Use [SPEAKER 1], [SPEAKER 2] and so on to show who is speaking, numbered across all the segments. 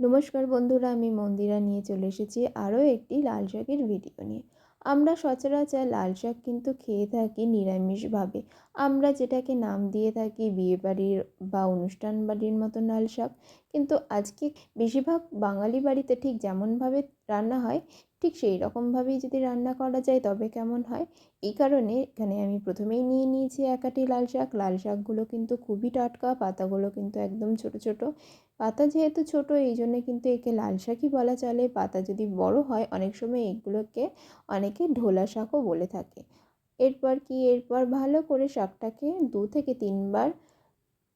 [SPEAKER 1] নমস্কার বন্ধুরা, আমি মন্দিরা নিয়ে চলে এসেছি আরও একটি লাল শাকের ভিডিও নিয়ে। আমরা সচরাচর লাল শাক কিন্তু খেয়ে থাকি নিরামিষভাবে। আমরা যেটাকে নাম দিয়ে থাকি বিয়েবাড়ির বা অনুষ্ঠান বাড়ির মতো লাল শাক। কিন্তু আজকে বেশিরভাগ বাঙালি বাড়িতে ঠিক যেমনভাবে রান্না হয়, ঠিক সেই রকমভাবেই যদি রান্না করা যায় তবে কেমন হয়? এই কারণে এখানে আমি প্রথমেই নিয়ে নিয়েছি একাটি লাল শাক। লাল শাকগুলো কিন্তু খুবই টাটকা, পাতাগুলো কিন্তু একদম ছোট ছোট। পাতা যেহেতু ছোট, এই জন্য কিন্তু একে লাল শাকই বলা চলে। পাতা যদি বড় হয়, অনেক সময় এগুলোকে অনেকে ঢোলা শাকও বলে থাকে। এরপর কি? এরপর ভালো করে শাকটাকে দু থেকে তিনবার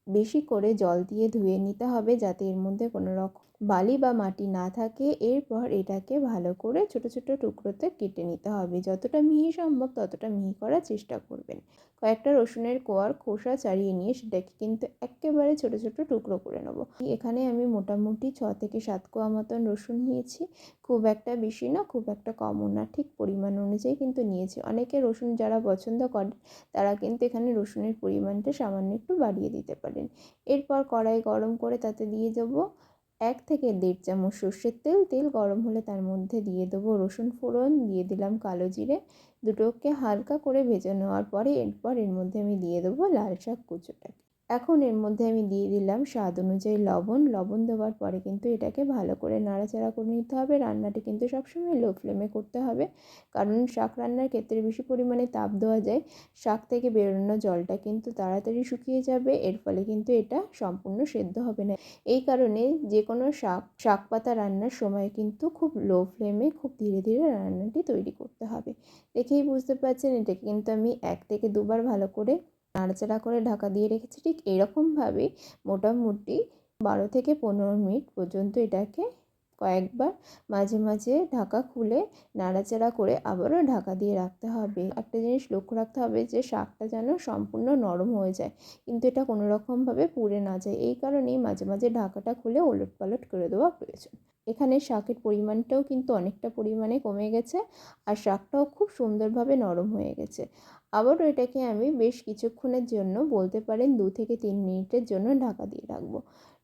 [SPEAKER 1] বেশি করে জল দিয়ে ধুয়ে নিতে হবে যাতে এর মধ্যে কোনো রকম বালি বা মাটি না থাকে, এরপর এটাকে ভালো করে ছোট ছোট টুকরোতে কেটে নিতে হবে। যতটা মিহি সম্ভব ততটা মিহি করার চেষ্টা করবেন। কয়েকটা রসুনের কোয়ার খোসা ছাড়িয়ে নিয়ে সেটাকে কিন্তু একেবারে ছোট ছোট টুকরো করে নেব। এখানে আমি মোটামুটি ছ থেকে সাত কোয়া মতন রসুন নিয়েছি। খুব একটা বেশি না, খুব একটা কমও না, ঠিক পরিমাণ অনুযায়ী কিন্তু নিয়েছি। অনেকে রসুন যারা পছন্দ করেন, তারা কিন্তু এখানে রসুনের পরিমাণটা সামান্য একটু বাড়িয়ে দিতে পারেন। এরপর কড়াই গরম করে তাতে দিয়ে দেবো এক থেকে দেড় চামচ সর্ষের তেল তেল গরম হলে তার মধ্যে দিয়ে দেবো রসুন ফোড়ন, দিয়ে দিলাম কালো জিরে। দুটোকে হালকা করে ভেজে নেওয়ার পরে এরপর এর মধ্যে আমি দিয়ে দেবো লাল শাক কুচোটাকে। এখন এর মধ্যে আমি দিয়ে দিলাম স্বাদ অনুযায়ী লবণ। লবণ দেওয়ার পরে কিন্তু এটাকে ভালো করে নাড়াচাড়া করে নিতে হবে। রান্নাটি কিন্তু সবসময় লো ফ্লেমে করতে হবে। কারণ শাক রান্নার ক্ষেত্রে বেশি পরিমাণে তাপ দেওয়া যায়। শাক থেকে বেরোনো জলটা কিন্তু তাড়াতাড়ি শুকিয়ে যাবে। এর ফলে কিন্তু এটা সম্পূর্ণ সেদ্ধ হবে না। এই কারণে যে কোনো শাক শাক পাতা রান্নার সময় কিন্তু খুব লো ফ্লেমে খুব ধীরে ধীরে রান্নাটি তৈরি করতে হবে। দেখেই বুঝতে পারছেন, এটাকে কিন্তু আমি এক থেকে দুবার ভালো করে নাড়াচাড়া করে ঢাকা দিয়ে রেখেছি। ঠিক এরকমভাবে মোটামুটি বারো থেকে পনেরো মিনিট পর্যন্ত এটাকে কয়েকবার মাঝে মাঝে ঢাকা খুলে নাড়াচাড়া করে আবারও ঢাকা দিয়ে রাখতে হবে। একটা জিনিস লক্ষ্য রাখতে হবে যে শাকটা যেন সম্পূর্ণ নরম হয়ে যায়, কিন্তু এটা কোনো রকমভাবে পুড়ে না যায়। এই কারণেই মাঝে মাঝে ঢাকাটা খুলে ওলট পালট করে দেওয়া প্রয়োজন। এখানে শাকের পরিমাণটাও কিন্তু অনেকটা পরিমাণে কমে গেছে, আর শাকটাও খুব সুন্দরভাবে নরম হয়ে গেছে। আবারও এটাকে আমি বেশ কিছুক্ষণের জন্য বলতে পারেন দু থেকে তিন মিনিটের জন্য ঢাকা দিয়ে রাখব।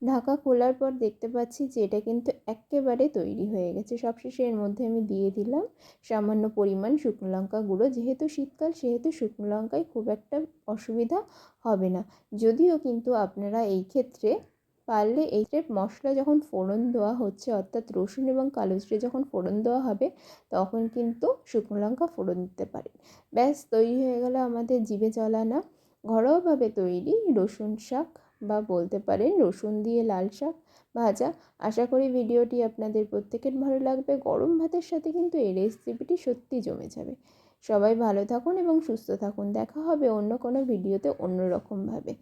[SPEAKER 1] ঢাকা খোলার পর দেখতে পাচ্ছি যে এটা কিন্তু একেবারে তৈরি হয়ে গেছে। সবশেষে এর মধ্যে আমি দিয়ে দিলাম সামান্য পরিমাণ শুকনো লঙ্কা গুঁড়ো। যেহেতু শীতকাল, সেহেতু শুকনো লঙ্কায় খুব একটা অসুবিধা হবে না। যদিও কিন্তু আপনারা এই ক্ষেত্রে পারলে এই যে মশলা যখন ফোড়ন দেওয়া হচ্ছে, অর্থাৎ রসুন এবং কালো জিরে যখন ফোড়ন দেওয়া হবে, তখন কিন্তু শুকনো লঙ্কা ফোড়ন দিতে পারেন। ব্যাস, তৈরি হয়ে গেল আমাদের জিভে চলা না ঘরোয়াভাবে তৈরি রসুন শাক বা বলতে পারেন রসুন দিয়ে লাল শাক ভাজা। আশা করি ভিডিওটি আপনাদের প্রত্যেকের ভালো লাগবে। গরম ভাতের সাথে কিন্তু এই রেসিপিটি সত্যি জমে যাবে। সবাই ভালো থাকুন এবং সুস্থ থাকুন। দেখা হবে অন্য কোনো ভিডিওতে অন্য রকমভাবে